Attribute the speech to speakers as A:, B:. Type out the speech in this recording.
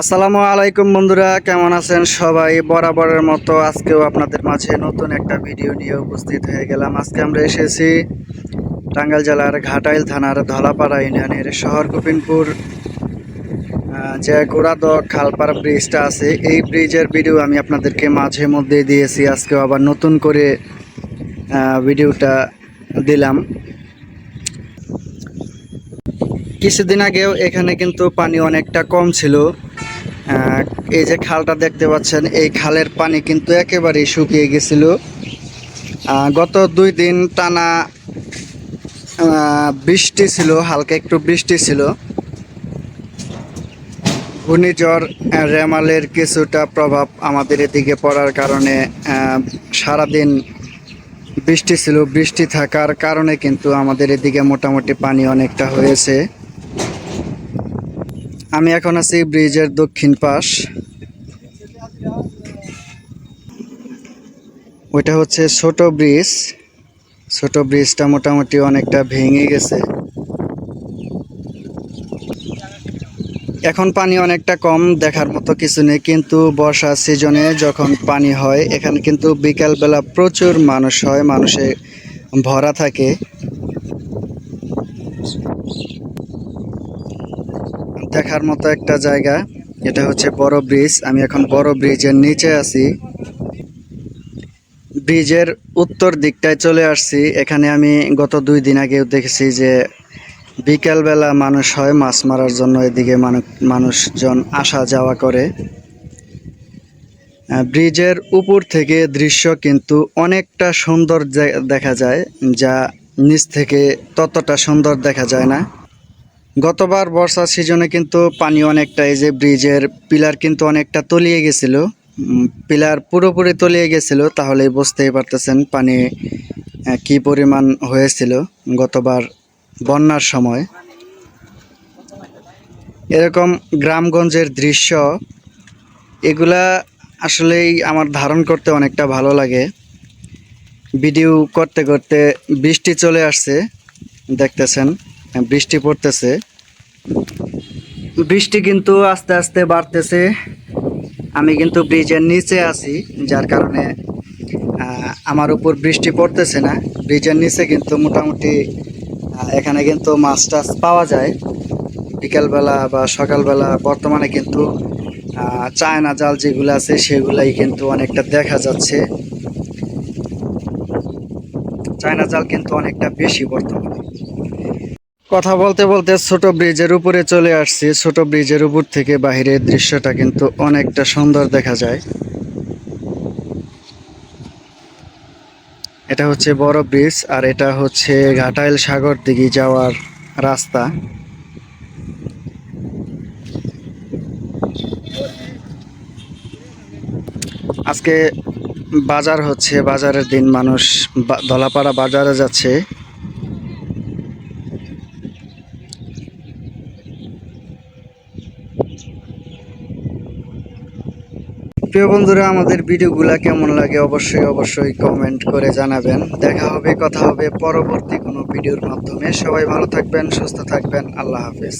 A: আসসালামু আলাইকুম বন্ধুরা, কেমন আছেন সবাই? বরাবরের মতো আজকেও আপনাদের মাঝে নতুন একটা ভিডিও নিয়ে উপস্থিত হয়ে গেলাম। আজকে আমরা এসেছি টাঙ্গাইল জেলার ঘাটাইল থানার ধলাপাড়া ইউনিয়নের শহর গোপিনপুর যে গোড়াদ খালপাড়া ব্রিজটা আছে, এই ব্রিজের ভিডিও আমি আপনাদেরকে মাঝে মধ্যে দিয়েছি। আজকেও আবার নতুন করে ভিডিওটা দিলাম। কিছুদিন আগেও এখানে কিন্তু পানি অনেকটা কম ছিল। এই যে খালটা দেখতে পাচ্ছেন, এই খালের পানি কিন্তু একেবারেই শুকিয়ে গেছিল। গত দুই দিন টানা বৃষ্টি ছিল, হালকা একটু বৃষ্টি ছিল। ঘূর্ণিঝড় রেমালের কিছুটা প্রভাব আমাদের এদিকে পড়ার কারণে সারাদিন বৃষ্টি ছিল, বৃষ্টি থাকার কারণে কিন্তু আমাদের এদিকে মোটামুটি পানি অনেকটা হয়েছে। আমি এখন আছি ব্রিজের দক্ষিণ পাশ। ওইটা হচ্ছে ছোট ব্রিজ। ছোট ব্রিজটা মোটামুটি অনেকটা ভেঙে গেছে। এখন পানি অনেকটা কম দেখার মতো কিছু নেই, কিন্তু বর্ষা সিজনে যখন পানি হয়, এখানে কিন্তু বিকালবেলা প্রচুর মানুষ হয় মানুষে ভরা থাকে। দেখার মতো একটা জায়গা। এটা হচ্ছে বড় ব্রিজ। আমি এখন বড় ব্রিজের নিচে আছি। ব্রিজের উত্তর দিকটায় চলে আসছি। এখানে আমি গত দুই দিন আগেও দেখেছি যে বিকালবেলা মানুষ হয়, মাছ মারার জন্য এদিকে মানু- মানুষজন আসা যাওয়া করে। ব্রিজের উপর থেকে দৃশ্য কিন্তু অনেকটা সুন্দর দেখা যায়, যা নিচ থেকে ততটা সুন্দর দেখা যায় না। গতবার বর্ষা সিজনে কিন্তু পানি অনেকটা এই যে ব্রিজের পিলার কিন্তু অনেকটা তলিয়ে গেছিল। পিলার পুরোপুরি তলিয়ে গেছিল, তাহলেই বুঝতেই পারতেছেন পানি কি পরিমাণ হয়েছিল গতবার বন্যার সময়। এরকম গ্রামগঞ্জের দৃশ্য, এগুলা আসলেই আমার ধারণ করতে অনেকটা ভালো লাগে। ভিডিও করতে করতে বৃষ্টি চলে আসছে, দেখতেছেন। বৃষ্টি পড়তেছে। বৃষ্টি কিন্তু আস্তে আস্তে বাড়তেছে। আমি কিন্তু ব্রিজের নিচে আছি, যার কারণে আমার উপর বৃষ্টি পড়তেছে না। ব্রিজের নিচে কিন্তু মোটামুটি এখানে কিন্তু মাছ টাছ পাওয়া যায়। বিকালবেলা বা সকালবেলা বর্তমানে কিন্তু চায়না জাল যেগুলো আছে, সেগুলাই কিন্তু অনেকটা দেখা যাচ্ছে। চায়না জাল কিন্তু অনেকটা বেশি বর্তমানে। কথা বলতে বলতে ছোট ব্রিজের উপরে চলে আসছি। ছোট ব্রিজের উপর থেকে বাহিরের দৃশ্যটা কিন্তু অনেকটা সুন্দর দেখা যায়। এটা হচ্ছে বড় ব্রিজ আর এটা হচ্ছে ঘাটাইল সাগর দিকে যাওয়ার রাস্তা। আজকে বাজার হচ্ছে, বাজারের দিন মানুষ ধলাপাড়া বাজারে যাচ্ছে। প্রিয় বন্ধুরা, আমাদের ভিডিওগুলা কেমন লাগে অবশ্যই অবশ্যই কমেন্ট করে জানাবেন। দেখা হবে, কথা হবে পরবর্তী কোনো ভিডিওর মাধ্যমে। সবাই ভালো থাকবেন, সুস্থ থাকবেন। আল্লাহ হাফেজ।